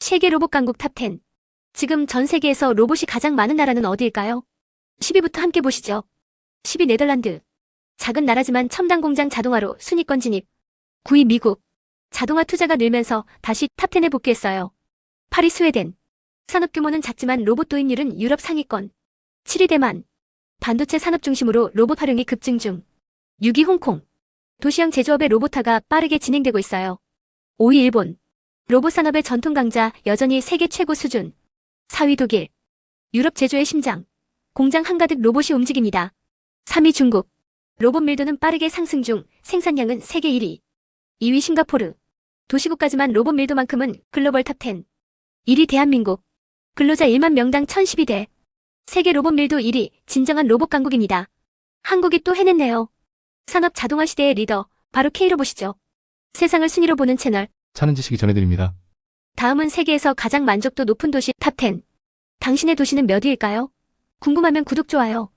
세계 로봇 강국 탑10. 지금 전 세계에서 로봇이 가장 많은 나라는 어디일까요? 10위부터 함께 보시죠. 10위 네덜란드. 작은 나라지만 첨단 공장 자동화로 순위권 진입. 9위 미국. 자동화 투자가 늘면서 다시 탑10에 복귀했어요. 8위 스웨덴. 산업 규모는 작지만 로봇 도입률은 유럽 상위권. 7위 대만. 반도체 산업 중심으로 로봇 활용이 급증 중. 6위 홍콩. 도시형 제조업의 로봇화가 빠르게 진행되고 있어요. 5위 일본. 로봇 산업의 전통 강자 여전히 세계 최고 수준. 4위 독일. 유럽 제조의 심장. 공장 한가득 로봇이 움직입니다. 3위 중국. 로봇 밀도는 빠르게 상승 중 생산량은 세계 1위. 2위 싱가포르. 도시국가지만 로봇 밀도만큼은 글로벌 탑10. 1위 대한민국. 근로자 1만 명당 1012대. 세계 로봇 밀도 1위, 진정한 로봇 강국입니다. 한국이 또 해냈네요. 산업 자동화 시대의 리더, 바로 K로봇이죠. 세상을 순위로 보는 채널. 차는 지식이 전해드립니다. 다음은 세계에서 가장 만족도 높은 도시 탑10. 당신의 도시는 몇 위일까요? 궁금하면 구독, 좋아요.